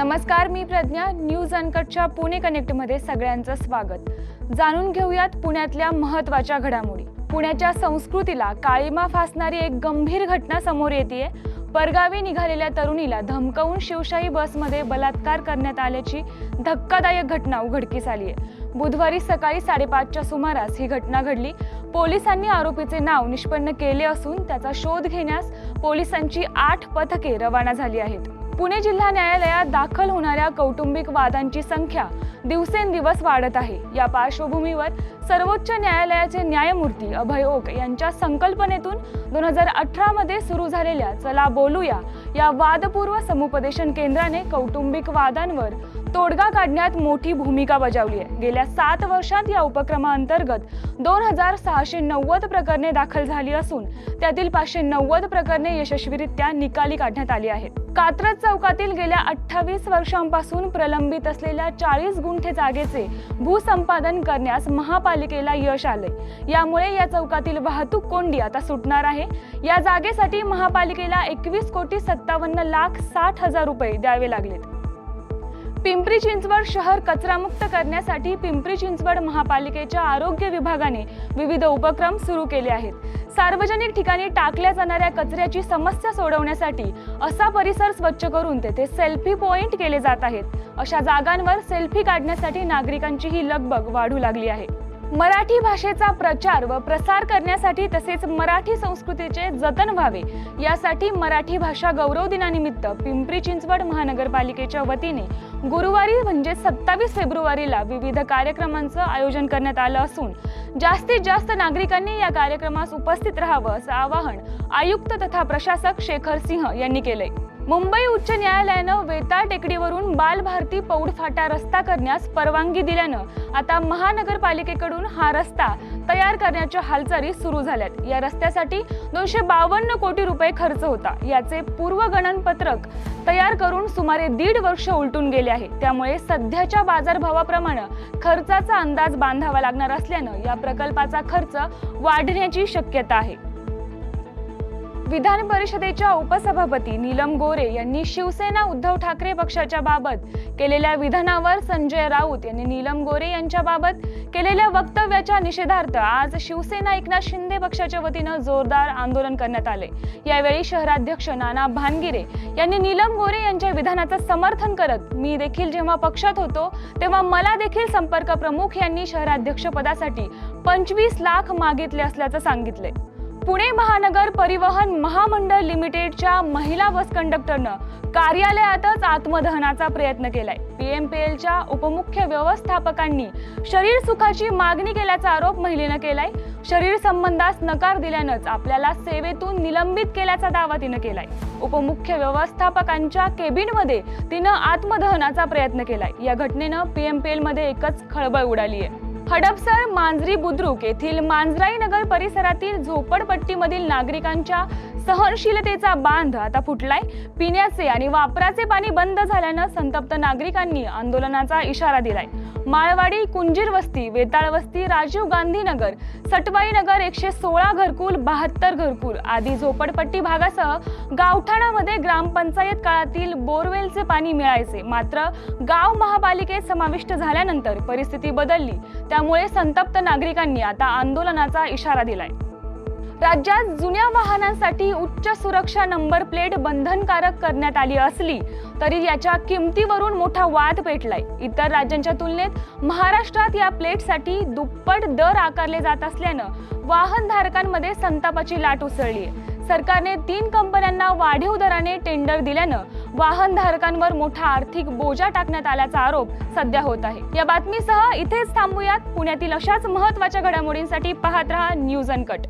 नमस्कार मी प्रज्ञा. न्यूज अनकटच्या पुणे कनेक्टमध्ये सगळ्यांचं स्वागत. जाणून घेऊयात पुण्यातल्या महत्त्वाच्या घडामोडी. पुण्याच्या संस्कृतीला काळीमा फासणारी एक गंभीर घटना समोर येते परगावी निघालेल्या तरुणीला धमकावून शिवशाही बसमध्ये बलात्कार करण्यात आल्याची धक्कादायक घटना उघडकीस आली आहे बुधवारी सकाळी साडेपाचच्या सुमारास ही घटना घडली. पोलिसांनी आरोपीचे नाव निष्पन्न केले असून त्याचा शोध घेण्यास पोलिसांची आठ पथके रवाना झाली आहेत. पुणे जिल्हा न्यायालयात दाखल होणाऱ्या कौटुंबिक वादांची संख्या दिवसेंदिवस वाढत आहे. या पार्श्वभूमीवर सर्वोच्च न्यायालयाचे न्यायमूर्ती अभय ओक यांच्या संकल्पनेतून दोन हजार अठरामध्ये सुरू झालेल्या चला बोलूया या वादपूर्व समुपदेशन केंद्राने कौटुंबिक वादांवर तोडगा काढण्यात मोठी भूमिका बजावली आहे. गेल्या सात वर्षात या उपक्रमाअंतर्गत दोन हजार सहाशे नव्वद प्रकरणे दाखल झाली असून त्यातील पाचशे नव्वद प्रकरणे यशस्वीरित्या निकाली काढण्यात आली आहेत. कात्रज चौकातील गेल्या अठ्ठावीस वर्षांपासून प्रलंबित असलेल्या चाळीस गुंठे जागेचे भूसंपादन करण्यास महापालिकेला यश आलंय. यामुळे या चौकातील वाहतूक कोंडी आता सुटणार आहे. या जागेसाठी महापालिकेला एकवीस कोटी सत्तावन्न लाख साठ हजार रुपये द्यावे लागलेत. पिंपरी चिंचवड शहर कचरामुक्त करण्यासाठी पिंपरी चिंचवड महापालिकेच्या आरोग्य विभागाने विविध उपक्रम सुरू केले आहेत. सार्वजनिक ठिकाणी टाकल्या जाणाऱ्या कचऱ्याची समस्या सोडवण्यासाठी असा परिसर स्वच्छ करून तेथे सेल्फी पॉइंट केले जात आहेत. अशा जागांवर सेल्फी काढण्यासाठी नागरिकांची ही लगबग वाढू लागली आहे. मराठी भाषेचा प्रचार व प्रसार करण्यासाठी तसेच मराठी संस्कृतीचे जतन व्हावे. यासाठी मराठी भाषा गौरव दिनानिमित्त पिंपरी चिंचवड महानगरपालिकेच्या वतीने गुरुवारी म्हणजे सत्तावीस फेब्रुवारीला विविध कार्यक्रमांचं आयोजन करण्यात आलं असून जास्तीत जास्त नागरिकांनी या कार्यक्रमास उपस्थित राहावं असं आवाहन आयुक्त तथा प्रशासक शेखर सिंह यांनी केलंय. मुंबई उच्च न्यायालयानं वेताळ टेकडीवरून बालभारती पौड फाटा रस्ता करण्यास परवानगी दिल्यानं आता महानगरपालिकेकडून हा रस्ता तयार करण्याच्या हालचाली सुरू झाल्यात. या रस्त्यासाठी दोनशे बावन्न कोटी रुपये खर्च होता. याचे पूर्वगणनपत्रक तयार करून सुमारे दीड वर्ष उलटून गेले आहे. त्यामुळे सध्याच्या बाजारभावाप्रमाणे खर्चाचा अंदाज बांधावा लागणार असल्यानं या प्रकल्पाचा खर्च वाढण्याची शक्यता आहे. विधान परिषदेच्या उपसभापती नीलम गोरे यांनी शिवसेना उद्धव ठाकरे पक्षाच्या बाबत केलेल्या विधानावर संजय राऊत यांनी नीलम गोरे यांच्या बाबत केलेल्या वक्तव्याच्या निषेधार्थ आज शिवसेना एकनाथ शिंदे पक्षाच्या वतीनं जोरदार आंदोलन करण्यात आले. यावेळी शहराध्यक्ष नाना भानगिरे यांनी नीलम गोरे यांच्या विधानाचं समर्थन करत मी देखील जेव्हा पक्षात होतो तेव्हा मला देखील संपर्क प्रमुख यांनी शहराध्यक्ष पदासाठी पंचवीस लाख मागितले असल्याचं सांगितले. पुणे महानगर परिवहन महामंडळ लिमिटेडच्या महिला बस कंडक्टरनं कार्यालयातच आत्मदहनाचा प्रयत्न केलाय. पीएमपीएलच्या उपमुख्य व्यवस्थापकांनी शरीर सुखाची मागणी केल्याचा आरोप महिलेनं केलाय. शरीर संबंधास नकार दिल्यानंच आपल्याला सेवेतून निलंबित केल्याचा दावा तिनं केलाय. उपमुख्य व्यवस्थापकांच्या केबिनमध्ये तिनं आत्मदहनाचा प्रयत्न केलाय. या घटनेनं पीएमपीएलमध्ये एकच खळबळ उडाली आहे हडपसर मांजरी बुद्रुक येथील मांजराई नगर परिसरातील झोपडपट्टीमधील नागरिकांच्या सहनशीलतेचा बांध आता फुटलाय. पिण्याचे आणि वापराचे पाणी बंद झाल्यानं संतप्त नागरिकांनी आंदोलनाचा इशारा दिलाय. माळवाडी कुंजीर वस्ती वेताळ वस्ती राजीव गांधी नगर सटवाई नगर एकशे सोळा घरकुल बहात्तर घरकुल आदी झोपडपट्टी भागासह गावठाणामध्ये ग्रामपंचायत काळातील बोरवेलचे पाणी मिळायचे. मात्र गाव महापालिकेत समाविष्ट झाल्यानंतर परिस्थिती बदलली. त्यामुळे संतप्त नागरिकांनी आता आंदोलनाचा इशारा दिलाय. राज्यात जुन्या वाहनांसाठी उच्च सुरक्षा नंबर प्लेट बंधनकारक करण्यात आली असली तरी याच्या किमतीवरून मोठा वाद पेटलाय. इतर राज्यांच्या तुलनेत महाराष्ट्रात या प्लेटसाठी दुप्पट दर आकारले जात असल्यानं वाहनधारकांमध्ये संतापाची लाट उसळली आहे सरकारने तीन कंपन्यांना वाढीव दराने टेंडर दिल्यानं वाहनधारकांवर मोठा आर्थिक बोजा टाकण्यात आल्याचा आरोप सध्या होत आहे. या बातमीसह इथेच थांबूयात. पुण्यातील अशाच महत्त्वाच्या घडामोडींसाठी पाहत रहा न्यूज अनकट.